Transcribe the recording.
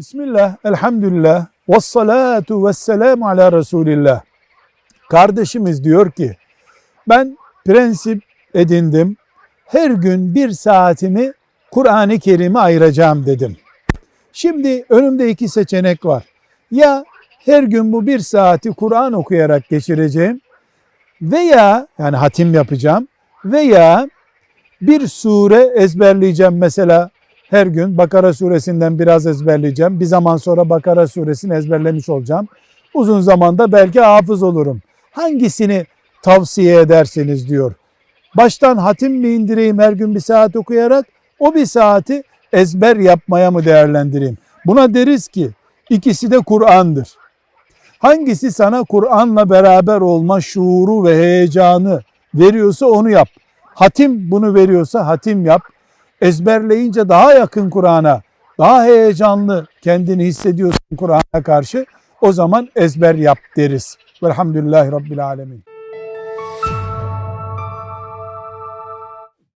Bismillah, elhamdülillah, ve salatu ve selamu ala Resulillah. Kardeşimiz diyor ki, ben prensip edindim, her gün bir saatimi Kur'an-ı Kerim'e ayıracağım dedim. Şimdi önümde iki seçenek var. Ya her gün bu bir saati Kur'an okuyarak geçireceğim veya yani hatim yapacağım veya bir sure ezberleyeceğim mesela her gün Bakara suresinden biraz ezberleyeceğim. Bir zaman sonra Bakara suresini ezberlemiş olacağım. Uzun zamanda belki hafız olurum. Hangisini tavsiye edersiniz diyor. Baştan hatim mi indireyim her gün bir saat okuyarak o bir saati ezber yapmaya mı değerlendireyim? Buna deriz ki ikisi de Kur'an'dır. Hangisi sana Kur'an'la beraber olma şuuru ve heyecanı veriyorsa onu yap. Hatim bunu veriyorsa hatim yap. Ezberleyince daha yakın Kur'an'a, daha heyecanlı kendini hissediyorsun Kur'an'a karşı. O zaman ezber yap deriz. Velhamdülillahi Rabbil Alemin.